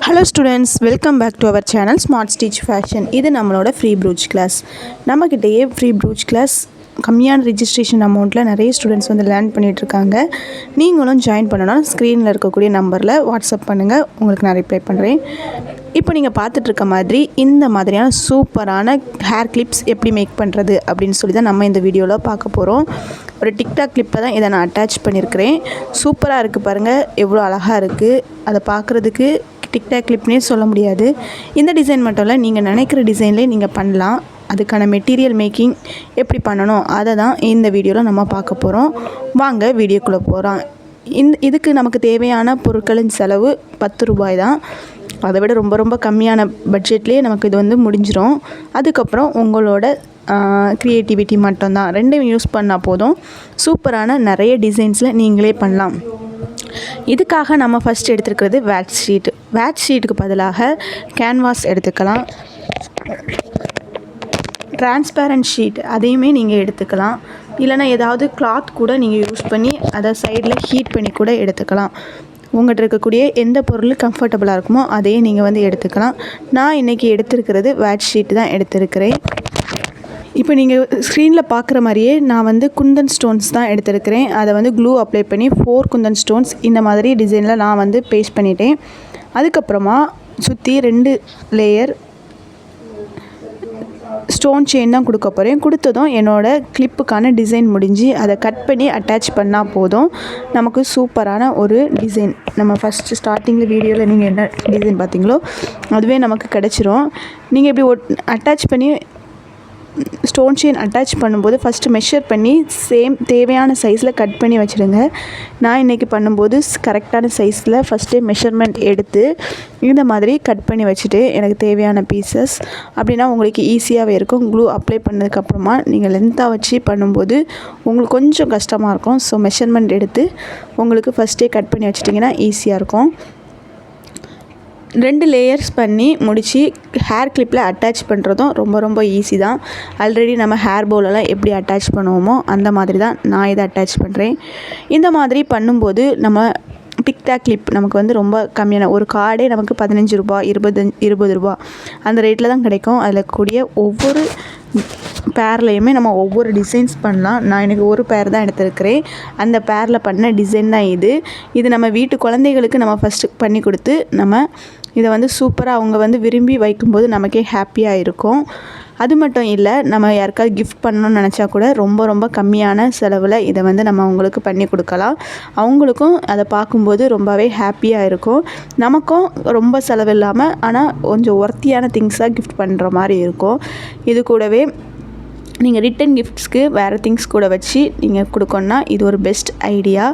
Hello students welcome back to our channel smart stitch fashion இது நம்மளோட free brooch class நம்மக்கிட்டேயே free brooch class கம்மியான registration அமௌண்ட்டில் நிறைய ஸ்டூடெண்ட்ஸ் வந்து லேர்ன் பண்ணிகிட்ருக்காங்க நீங்களும் ஜாயின் பண்ணணும்னா ஸ்க்ரீனில் இருக்கக்கூடிய நம்பரில் வாட்ஸ்அப் பண்ணுங்கள் உங்களுக்கு நான் ரிப்ளை பண்ணுறேன் இப்போ நீங்கள் பார்த்துட்ருக்க மாதிரி இந்த மாதிரியான சூப்பரான ஹேர் கிளிப்ஸ் எப்படி மேக் பண்ணுறது அப்படின்னு சொல்லி தான் நம்ம இந்த வீடியோவில் பார்க்க போகிறோம் ஒரு டிக்டாக் கிளிப்பை தான் இதை நான் அட்டாச் பண்ணியிருக்கிறேன் சூப்பராக இருக்குது பாருங்கள் எவ்வளோ அழகாக இருக்குது அதை பார்க்குறதுக்கு டிக்டாக் கிளிப்னே சொல்ல முடியாது. இந்த டிசைன் மட்டும் இல்லை நீங்கள் நினைக்கிற டிசைன்லேயே நீங்கள் பண்ணலாம். அதுக்கான மெட்டீரியல் மேக்கிங் எப்படி பண்ணணும் அதை தான் இந்த வீடியோவில் நம்ம பார்க்க போகிறோம் வாங்க வீடியோக்குள்ளே போகிறோம் இந்த இதுக்கு நமக்கு தேவையான பொருட்களின் செலவு பத்து ரூபாய் தான். அதை விட ரொம்ப ரொம்ப கம்மியான பட்ஜெட்லேயே நமக்கு இது வந்து முடிஞ்சிடும் அதுக்கப்புறம் உங்களோட க்ரியேட்டிவிட்டி மட்டும்தான் ரெண்டும் யூஸ் பண்ணால் போதும். சூப்பரான நிறைய டிசைன்ஸில் நீங்களே பண்ணலாம். இதுக்காக நம்ம ஃபஸ்ட் எடுத்துருக்கிறது வேட் ஷீட் வேட் ஷீட்டுக்கு பதிலாக கேன்வாஸ் எடுத்துக்கலாம். டிரான்ஸ்பேரண்ட் ஷீட் அதையுமே நீங்கள் எடுத்துக்கலாம். இல்லைனா ஏதாவது கிளாத் கூட நீங்கள் யூஸ் பண்ணி அதை சைடில் ஹீட் பண்ணி கூட எடுத்துக்கலாம். உங்கள்கிட்ட இருக்கக்கூடிய எந்த பொருள் கம்ஃபர்டபுளாக இருக்குமோ அதையே நீங்கள் வந்து எடுத்துக்கலாம். நான் இன்றைக்கி எடுத்திருக்கிறது வேட் ஷீட் தான் எடுத்திருக்கிறேன். இப்போ நீங்கள் ஸ்க்ரீனில் பார்க்குற மாதிரியே நான் வந்து குந்தன் ஸ்டோன்ஸ் தான் எடுத்திருக்கிறேன். அதை வந்து க்ளூ அப்ளை பண்ணி ஃபோர் குந்தன் ஸ்டோன்ஸ் இந்த மாதிரி டிசைனில் நான் வந்து பேஸ்ட் பண்ணிட்டேன். அதுக்கப்புறமா சுற்றி ரெண்டு லேயர் ஸ்டோன் செயின் தான் கொடுக்க போகிறேன் கொடுத்ததும் என்னோடய கிளிப்புக்கான டிசைன் முடிஞ்சு அதை கட் பண்ணி அட்டாச் பண்ணால் போதும். நமக்கு சூப்பரான ஒரு டிசைன் நம்ம ஃபஸ்ட்டு ஸ்டார்டிங்கில் வீடியோவில் நீங்கள் என்ன டிசைன் பார்த்தீங்களோ அதுவே நமக்கு கிடச்சிரும். நீங்கள் இப்படி ஒட் அட்டாச் பண்ணி ஸ்டோன் செயின் அட்டாச் பண்ணும்போது ஃபஸ்ட்டு மெஷர் பண்ணி சேம் தேவையான சைஸில் கட் பண்ணி வச்சுடுங்க நான் இன்றைக்கி பண்ணும்போது கரெக்டான சைஸில் ஃபஸ்ட்டே மெஷர்மெண்ட் எடுத்து இந்த மாதிரி கட் பண்ணி வச்சுட்டு எனக்கு தேவையான பீசஸ் அப்படின்னா உங்களுக்கு ஈஸியாகவே இருக்கும். க்ளூ அப்ளை பண்ணதுக்கப்புறமா நீங்கள் லென்த்தாக வச்சு பண்ணும்போது உங்களுக்கு கொஞ்சம் கஷ்டமாக இருக்கும். ஸோ மெஷர்மெண்ட் எடுத்து உங்களுக்கு ஃபஸ்ட்டே கட் பண்ணி வச்சிட்டிங்கன்னா ஈஸியாக இருக்கும். ரெண்டு லேயர்ஸ் பண்ணி முடித்து ஹேர் கிளிப்பில் அட்டாச் பண்ணுறதும் ரொம்ப ரொம்ப ஈஸி தான். ஆல்ரெடி நம்ம ஹேர் பவுலெல்லாம் எப்படி அட்டாச் பண்ணுவோமோ அந்த மாதிரி தான் நான் இதை அட்டாச் பண்ணுறேன் இந்த மாதிரி பண்ணும்போது நம்ம டிக்டா கிளிப் நமக்கு வந்து ரொம்ப கம்மியான ஒரு கார்டே நமக்கு பதினஞ்சு ரூபா இருபது இருபது ரூபா அந்த ரேட்டில் தான் கிடைக்கும். அதில் கூடிய ஒவ்வொரு பேர்லேயுமே நம்ம ஒவ்வொரு டிசைன்ஸ் பண்ணலாம். நான் எனக்கு ஒரு பேர் தான் எடுத்திருக்கிறேன். அந்த பேரில் பண்ண டிசைன் தான் இது. இது நம்ம வீட்டு குழந்தைகளுக்கு நம்ம ஃபஸ்ட்டு பண்ணி கொடுத்து நம்ம இதை வந்து சூப்பராக அவங்க வந்து விரும்பி வைக்கும்போது நமக்கே ஹாப்பியாக இருக்கும். அது மட்டும் இல்லை நம்ம யாருக்காவது கிஃப்ட் பண்ணணும்னு நினச்சா கூட ரொம்ப ரொம்ப கம்மியான செலவில் இதை வந்து நம்ம அவங்களுக்கு பண்ணி கொடுக்கலாம். அவங்களுக்கும் அதை பார்க்கும்போது ரொம்பவே ஹாப்பியாக இருக்கும். நமக்கும் ரொம்ப செலவு இல்லாமல் ஆனால் கொஞ்சம் ஒர்த்தியான திங்ஸாக கிஃப்ட் பண்ணுற மாதிரி இருக்கும். இது கூடவே நீங்கள் ரிட்டன் கிஃப்ட்ஸ்க்கு வேறு திங்ஸ் கூட வச்சு நீங்கள் கொடுக்கணுன்னா இது ஒரு பெஸ்ட் ஐடியா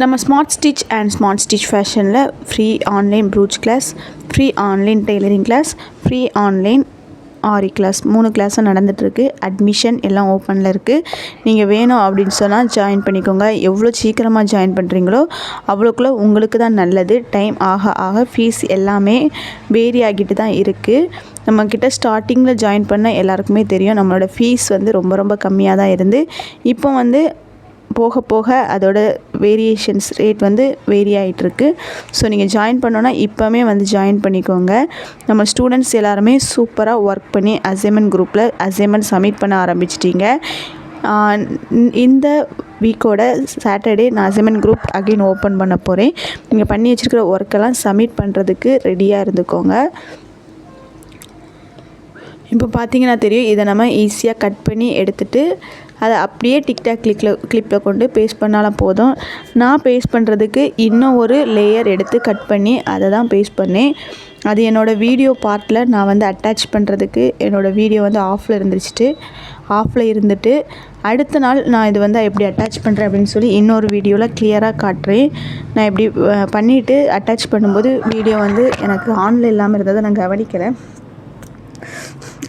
நம்ம smart stitch and smart stitch ஃபேஷனில் free online brooch class free online tailoring class free online aari class மூணு கிளாஸும் நடந்துகிட்ருக்கு அட்மிஷன் எல்லாம் ஓப்பனில் இருக்குது நீங்கள் வேணும் அப்படின்னு சொன்னால் ஜாயின் பண்ணிக்கோங்க. எவ்வளோ சீக்கிரமாக ஜாயின் பண்ணுறீங்களோ அவ்வளோக்குள்ள உங்களுக்கு தான் நல்லது. டைம் ஆக ஆக ஃபீஸ் எல்லாமே வேரி ஆகிட்டு தான் இருக்குது நம்மக்கிட்ட ஸ்டார்டிங்கில் ஜாயின் பண்ண எல்லாருக்குமே தெரியும். நம்மளோட ஃபீஸ் வந்து ரொம்ப ரொம்ப கம்மியாக தான் இருந்து. இப்போ வந்து போக போக அதோட வேரியேஷன்ஸ் ரேட் வந்து வேரி ஆகிட்டுருக்கு ஸோ நீங்கள் ஜாயின் பண்ணோன்னா இப்போவுமே வந்து ஜாயின் பண்ணிக்கோங்க. நம்ம ஸ்டூடெண்ட்ஸ் எல்லாருமே சூப்பராக ஒர்க் பண்ணி அசைன்மெண்ட் குரூப்பில் அசைன்மெண்ட் சப்மிட் பண்ண ஆரம்பிச்சிட்டிங்க. இந்த வீக்கோட சாட்டர்டே நான் அசைன்மெண்ட் குரூப் அகெயின் ஓப்பன் பண்ண போகிறேன் நீங்கள் பண்ணி வச்சுருக்கிற ஒர்க்கெல்லாம் சப்மிட் பண்ணுறதுக்கு ரெடியாக இருந்துக்கோங்க. இப்போ பார்த்தீங்கன்னா தெரியும் இதை நம்ம ஈஸியாக கட் பண்ணி எடுத்துகிட்டு அதை அப்படியே டிக்டாக் கிளிக்கில் கிளிப்பில் கொண்டு பேஸ்ட் பண்ணாலும் போதும். நான் பேஸ்ட் பண்ணுறதுக்கு இன்னும் ஒரு லேயர் எடுத்து கட் பண்ணி அதை தான் பேஸ்ட் பண்ணேன். அது என்னோடய வீடியோ பார்ட்டில் நான் வந்து அட்டாச் பண்ணுறதுக்கு என்னோடய வீடியோ வந்து ஆஃபில் இருந்துச்சுட்டு ஆஃபில் இருந்துட்டு அடுத்த நாள் நான் இது வந்து எப்படி அட்டாச் பண்ணுறேன் அப்படின்னு சொல்லி இன்னொரு வீடியோவில் கிளியராக காட்டுறேன். நான் இப்படி பண்ணிவிட்டு அட்டாச் பண்ணும்போது வீடியோ வந்து எனக்கு ஆனில் இல்லாமல் இருந்ததை நான் கவனிக்கிறேன்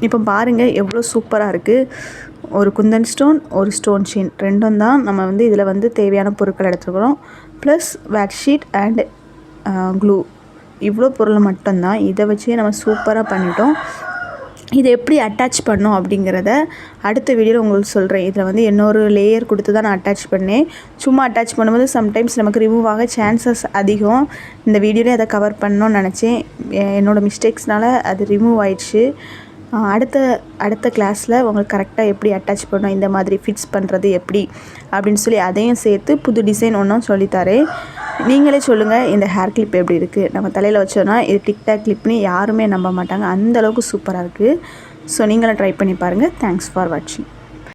இப்போ பாருங்கள் எவ்வளோ சூப்பராக இருக்குது ஒரு குந்தன் ஸ்டோன் ஒரு ஸ்டோன் ஷீன். ரெண்டும் தான் நம்ம வந்து இதில் வந்து தேவையான பொருட்கள் எடுத்துருக்குறோம் plus wax sheet and glue இவ்வளோ பொருள் மட்டும்தான். இதை வச்சே நம்ம சூப்பராக பண்ணிட்டோம். இதை எப்படி அட்டாச் பண்ணோம் அப்படிங்கிறத அடுத்த வீடியோவில் உங்களுக்கு சொல்கிறேன் இதில் வந்து இன்னொரு லேயர் கொடுத்து தான் நான் அட்டாச் பண்ணேன். சும்மா அட்டாச் பண்ணும்போது சம்டைம்ஸ் நமக்கு ரிமூவ் ஆக சான்சஸ் அதிகம். இந்த வீடியோலேயே அதை கவர் பண்ணணும்னு நினச்சேன். என்னோடய மிஸ்டேக்ஸ்னால் அது ரிமூவ் ஆயிடுச்சு. அடுத்த அடுத்த கிளாஸில் உங்களுக்கு கரெக்டாக எப்படி அட்டாச் பண்ணணும் இந்த மாதிரி ஃபிட்ஸ் பண்ணுறது எப்படி அப்படின்னு சொல்லி அதையும் சேர்த்து புது டிசைன் ஒன்றும் சொல்லித்தரேன் நீங்களே சொல்லுங்கள் இந்த ஹேர் கிளிப் எப்படி இருக்குது நம்ம தலையில் வச்சோன்னா இது டிக்டாக் கிளிப்னு யாருமே நம்ப மாட்டாங்க. அந்த அளவுக்கு சூப்பராக இருக்குது ஸோ நீங்களும் ட்ரை பண்ணி பாருங்கள் தேங்க்ஸ் ஃபார் வாட்சிங்